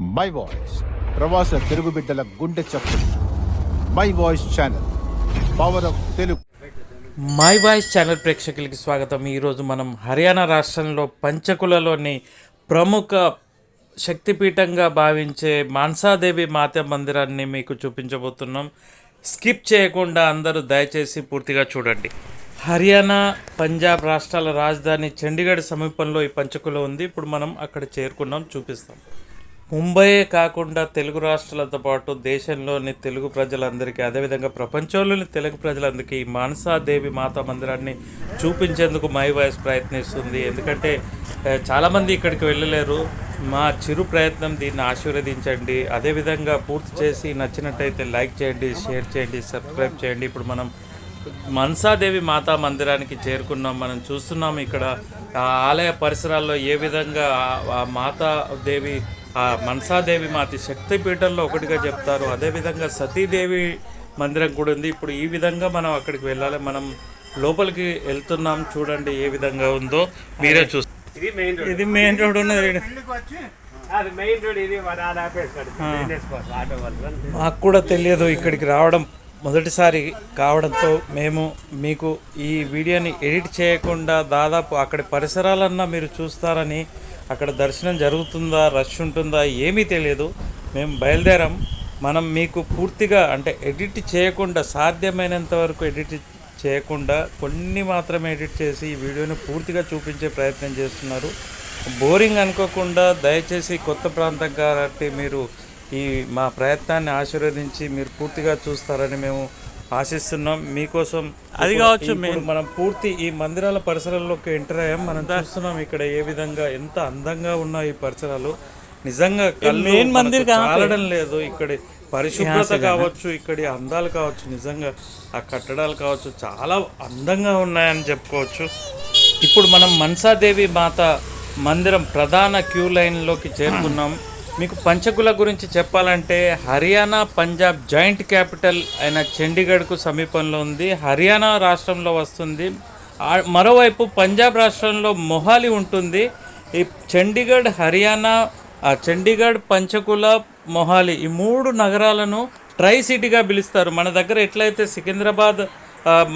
My voice ప్రవాస తెలుగు బిడ్డల గుండె చప్పుడు. My voice channel power of Telugu my voice channel ప్రేక్షకులకి స్వాగతం. ఈరోజు మనం హర్యానా రాష్ట్రంలో పంచకులలోని ప్రముఖ శక్తిపీఠంగా భావించే మాన్సాదేవి మాత మందిరాన్ని మీకు చూపించబోతున్నాం. స్కిప్ చేయకుండా అందరూ దయచేసి పూర్తిగా చూడండి. హర్యానా పంజాబ్ రాష్ట్రాల రాజధాని చండీగఢ్ సమీపంలో ఈ పంచకుల ఉంది. ఇప్పుడు మనం అక్కడ చేరుకున్నాం. చూపిస్తాం. ముంబయే కాకుండా తెలుగు రాష్ట్రాలతో పాటు దేశంలోని తెలుగు ప్రజలందరికీ అదేవిధంగా ప్రపంచంలోని తెలుగు ప్రజలందరికీ ఈ మానసాదేవి మాతా మందిరాన్ని చూపించేందుకు మై వాయిస్ ప్రయత్నిస్తుంది. ఎందుకంటే చాలామంది ఇక్కడికి వెళ్ళలేరు. మా చిరు ప్రయత్నం దీన్ని ఆశీర్వదించండి. అదేవిధంగా పూర్తి చేసి నచ్చినట్టయితే లైక్ చేయండి షేర్ చేయండి సబ్స్క్రైబ్ చేయండి. ఇప్పుడు మనం మనసాదేవి మాతా మందిరానికి చేరుకున్నాం. మనం చూస్తున్నాం ఇక్కడ ఆలయ పరిసరాల్లో ఏ విధంగా ఆ- ఆ మాతాదేవి ఆ మనసాదేవి మాత శక్తిపీఠంలో ఒకటిగా చెప్తారు. అదేవిధంగా సతీదేవి మందిరం కూడా ఉంది. ఇప్పుడు ఈ విధంగా మనం అక్కడికి వెళ్ళాలి. మనం లోపలికి వెళ్తున్నాం. చూడండి ఏ విధంగా ఉందో. మీరే చూస్తారు ఇది మెయిన్ రోడ్. ఇది మెయిన్ రోడ్ ఉన్నది. అది మెయిన్ రోడ్ ఇది మన ఆపేస్తాడు. బిజినెస్ కోసం ఆటో వాళ్ళు మాకు కూడా తెలియదు ఇక్కడికి రావడం. మొదటిసారి కావడంతో మేము మీకు ఈ వీడియోని ఎడిట్ చేయకుండా దాదాపు అక్కడి పరిసరాలన్నా మీరు చూస్తారని అక్కడ దర్శనం జరుగుతుందా రష్ ఉంటుందా ఏమీ తెలియదు. మేము బయలుదేరాం. మనం మీకు పూర్తిగా అంటే ఎడిట్ చేయకుండా సాధ్యమైనంత వరకు ఎడిట్ చేయకుండా కొన్ని మాత్రమే ఎడిట్ చేసి ఈ వీడియోని పూర్తిగా చూపించే ప్రయత్నం చేస్తున్నారు. బోరింగ్ అనుకోకుండా దయచేసి కొత్త ప్రాంతం కాబట్టి మీరు ఈ మా ప్రయత్నాన్ని ఆశీర్వదించి మీరు పూర్తిగా చూస్తారని మేము ఆశిస్తున్నాం. మీకోసం అది కావచ్చు మనం పూర్తి ఈ మందిరాల పరిసరాల్లోకి ఎంటర్ అయ్యాం. మనం చూస్తున్నాం ఇక్కడ ఏ విధంగా ఎంత అందంగా ఉన్నాయి ఈ పరిసరాలు. నిజంగా మెయిన్ మందిర్ చాలడం లేదు. ఇక్కడ పరిశుభ్రత కావచ్చు ఇక్కడి అందాలు కావచ్చు నిజంగా ఆ కట్టడాలు కావచ్చు చాలా అందంగా ఉన్నాయని చెప్పుకోవచ్చు. ఇప్పుడు మనం మన్సాదేవి మాత మందిరం ప్రధాన క్యూ లైన్లోకి చేరుకున్నాం. మీకు పంచకుల గురించి చెప్పాలంటే హర్యానా పంజాబ్ జాయింట్ క్యాపిటల్ అయిన చండీగఢ్కు సమీపంలో ఉంది. హర్యానా రాష్ట్రంలో వస్తుంది. మరోవైపు పంజాబ్ రాష్ట్రంలో మొహాలి ఉంటుంది. ఈ చండీగఢ్ హర్యానా చండీగఢ్ పంచకుల మొహాలి ఈ మూడు నగరాలను ట్రై సిటీగా పిలుస్తారు. మన దగ్గర ఎట్లయితే సికింద్రాబాద్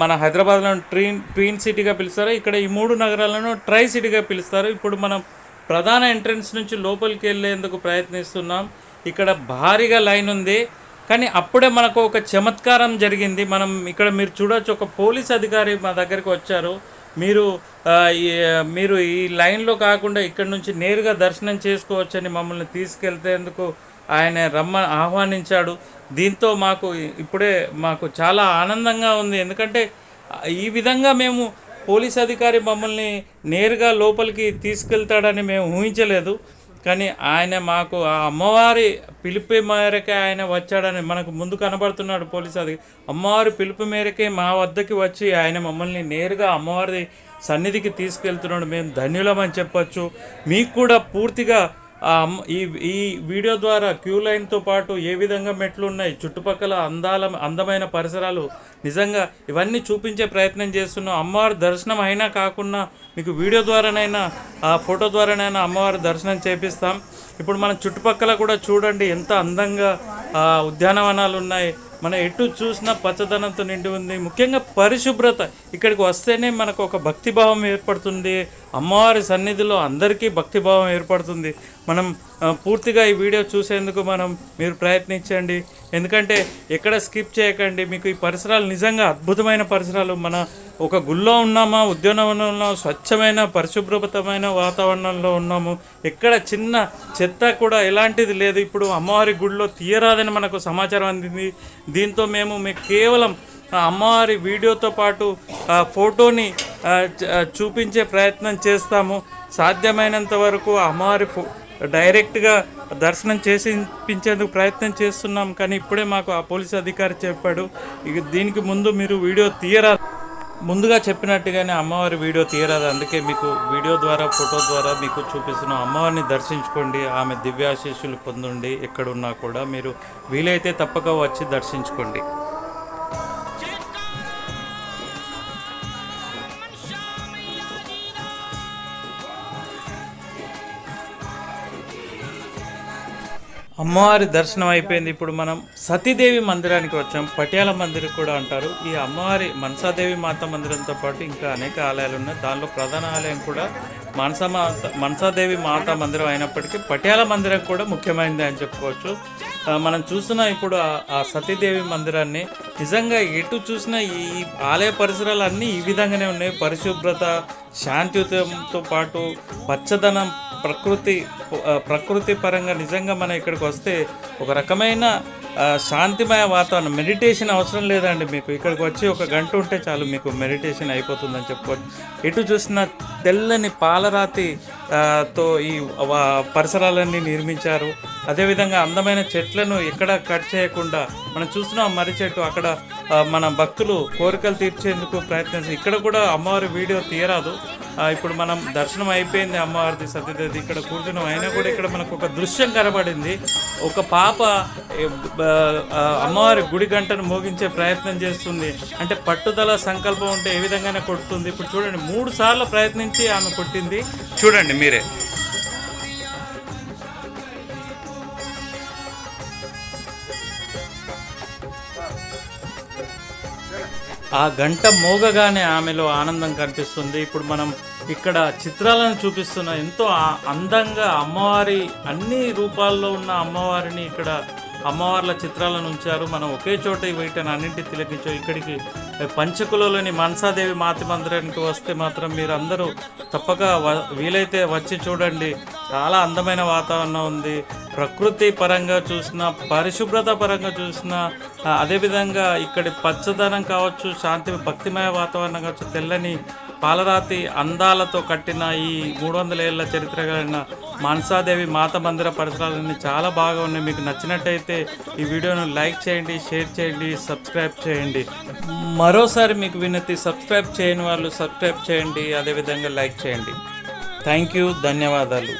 మన హైదరాబాద్లో ట్రీన్ ట్వీన్ సిటీగా పిలుస్తారో ఇక్కడ ఈ మూడు నగరాలను ట్రై సిటీగా పిలుస్తారు. ఇప్పుడు మనం ప్రధాన ఎంట్రన్స్ నుంచి లోపలికి వెళ్ళేందుకు ప్రయత్నిస్తున్నాం. ఇక్కడ భారీగా లైన్ ఉంది. కానీ అప్పుడే మనకు ఒక చమత్కారం జరిగింది. మనం ఇక్కడ మీరు చూడొచ్చు ఒక పోలీస్ అధికారి మా దగ్గరికి వచ్చారు. మీరు ఈ- మీరు ఈ లైన్లో కాకుండా ఇక్కడ నుంచి నేరుగా దర్శనం చేసుకోవచ్చని మమ్మల్ని తీసుకెళ్తేందుకు ఆయన రమ్మ ఆహ్వానించాడు. దీంతో మాకు ఇప్పుడే మాకు చాలా ఆనందంగా ఉంది. ఎందుకంటే ఈ విధంగా మేము పోలీస్ అధికారి మమ్మల్ని నేరుగా లోపలికి తీసుకెళ్తాడని మేము ఊహించలేదు. కానీ ఆయన మాకు ఆ అమ్మవారి పిలుపు మేరకే ఆయన వచ్చాడని మనకు ముందు కనబడుతున్నాడు పోలీస్ అది అమ్మవారి పిలుపు మేరకే మా వద్దకి వచ్చి ఆయన మమ్మల్ని నేరుగా అమ్మవారి సన్నిధికి తీసుకెళ్తున్నాడు. మేము ధన్యులమని చెప్పొచ్చు. మీకు కూడా పూర్తిగా ఈ ఈ వీడియో ద్వారా క్యూ లైన్తో పాటు ఏ విధంగా మెట్లు ఉన్నాయి చుట్టుపక్కల అందాల అందమైన పరిసరాలు నిజంగా ఇవన్నీ చూపించే ప్రయత్నం చేస్తున్నాం అమ్మవారి దర్శనం అయినా కాకుండా మీకు వీడియో ద్వారానైనా ఆ ఫోటో ద్వారానైనా అమ్మవారి దర్శనం చేపిస్తాం. ఇప్పుడు మన చుట్టుపక్కల కూడా చూడండి ఎంత అందంగా ఉద్యానవనాలు ఉన్నాయి. మన ఎటు చూసినా పచ్చదనంతో నిండి ఉంది. ముఖ్యంగా పరిశుభ్రత. ఇక్కడికి వస్తేనే మనకు ఒక భక్తిభావం ఏర్పడుతుంది. అమ్మవారి సన్నిధిలో అందరికీ భక్తిభావం ఏర్పడుతుంది. మనం పూర్తిగా ఈ వీడియో చూసేందుకు మనం మీరు ప్రయత్నించండి. ఎందుకంటే ఎక్కడ స్కిప్ చేయకండి. మీకు ఈ పరిసరాలు నిజంగా అద్భుతమైన పరిసరాలు. మన ఒక గుళ్ళో ఉన్నామా ఉద్యానవనంలో స్వచ్ఛమైన పరిశుభ్రతమైన వాతావరణంలో ఉన్నాము. ఎక్కడ చిన్న చెత్త కూడా ఎలాంటిది లేదు. ఇప్పుడు అమ్మవారి గుడిలో తీయరాదని మనకు సమాచారం అందింది. దీంతో మేము మీకు కేవలం అమ్మవారి వీడియోతో పాటు ఆ ఫోటోని చూపించే ప్రయత్నం చేస్తాము. సాధ్యమైనంత వరకు అమ్మవారి ఫో డైరెక్ట్గా దర్శనం చేసించేందుకు ప్రయత్నం చేస్తున్నాం. కానీ ఇప్పుడే మాకు ఆ పోలీస్ అధికారి చెప్పాడు ఇక దీనికి ముందు మీరు వీడియో తీయరా ముందుగా చెప్పినట్టుగానే అమ్మవారి వీడియో తీయరాదు. అందుకే మీకు వీడియో ద్వారా ఫోటో ద్వారా మీకు చూపిస్తున్నాం అమ్మవారిని దర్శించుకోండి. ఆమె దివ్యాశీస్సులు పొందండి ఎక్కడున్నా కూడా మీరు వీలైతే తప్పక వచ్చి దర్శించుకోండి. అమ్మవారి దర్శనం అయిపోయింది. ఇప్పుడు మనం సతీదేవి మందిరానికి వచ్చాం. పటియాల మందిరం కూడా అంటారు. ఈ అమ్మవారి మనసాదేవి మాత మందిరంతో పాటు ఇంకా అనేక ఆలయాలు ఉన్నాయి. దానిలో ప్రధాన ఆలయం కూడా మనసా మాత మనసాదేవి మాత మందిరం అయినప్పటికీ పటియాల మందిరం కూడా ముఖ్యమైనది అని చెప్పుకోవచ్చు. మనం చూస్తున్న ఇప్పుడు ఆ- సతీదేవి మందిరాన్ని నిజంగా ఎటు చూసినా ఈ ఆలయ పరిసరాలు అన్నీ ఈ విధంగానే ఉన్నాయి. పరిశుభ్రత శాంతియుతంతో పాటు పచ్చదనం ప్రకృతి ప్రకృతి పరంగా నిజంగా మనం ఇక్కడికి వస్తే ఒక రకమైన శాంతిమయ వాతావరణం మెడిటేషన్ అవసరం లేదండి మీకు. ఇక్కడికి వచ్చి ఒక గంట ఉంటే చాలు మీకు మెడిటేషన్ అయిపోతుందని చెప్పుకోవచ్చు. ఎటు చూసినా తెల్లని పాలరాతి తో ఈ వా- పరిసరాలన్నీ నిర్మించారు. అదేవిధంగా అందమైన చెట్లను ఎక్కడ కట్ చేయకుండా మనం చూస్తున్నాం మర్రి చెట్టు అక్కడ మన భక్తులు కోరికలు తీర్చేందుకు ప్రయత్నించి ఇక్కడ కూడా అమ్మవారి వీడియో తీయరాదు. ఇప్పుడు మనం దర్శనం అయిపోయింది అమ్మవారిది సత్యదేవి ఇక్కడ కూర్చున్నాం. అయినా కూడా ఇక్కడ మనకు ఒక దృశ్యం కనబడింది. ఒక పాప అమ్మవారి గుడి గంటను మోగించే ప్రయత్నం చేస్తుంది. అంటే పట్టుదల సంకల్పం ఉంటే ఏ విధంగానే కొడుతుంది. ఇప్పుడు చూడండి మూడు సార్లు ప్రయత్నించి ఆమె కొట్టింది. చూడండి మీరే. ఆ గంట మోగగానే ఆమెలో ఆనందం కనిపిస్తుంది. ఇప్పుడు మనం ఇక్కడ చిత్రాలను చూపిస్తున్న ఎంతో అందంగా అమ్మవారి అన్ని రూపాల్లో ఉన్న అమ్మవారిని ఇక్కడ అమ్మవార్ల చిత్రాలను ఉంచారు. మనం ఒకే చోట వీటిని అన్నింటి తిలకించు ఇక్కడికి పంచకులలోని మనసాదేవి మాతి మందిరానికి వస్తే మాత్రం మీరు అందరూ తప్పక వ- వీలైతే వచ్చి చూడండి. చాలా అందమైన వాతావరణం ఉంది. ప్రకృతి పరంగా చూసిన పరిశుభ్రత పరంగా చూసిన అదేవిధంగా ఇక్కడి పచ్చదనం కావచ్చు శాంతి భక్తిమయ వాతావరణం కావచ్చు తెల్లని పాలరాతి అందాలతో కట్టిన ఈ మూడు వందల ఏళ్ళ చరిత్ర కలిగిన మనసాదేవి మాత మందిర పరిసరాలన్నీ చాలా బాగా ఉన్నాయి. మీకు నచ్చినట్టయితే ఈ వీడియోను లైక్ చేయండి షేర్ చేయండి సబ్స్క్రైబ్ చేయండి. మరోసారి మీకు వినతి సబ్స్క్రైబ్ చేయని వాళ్ళు సబ్స్క్రైబ్ చేయండి అదేవిధంగా లైక్ చేయండి. థ్యాంక్ యూ ధన్యవాదాలు.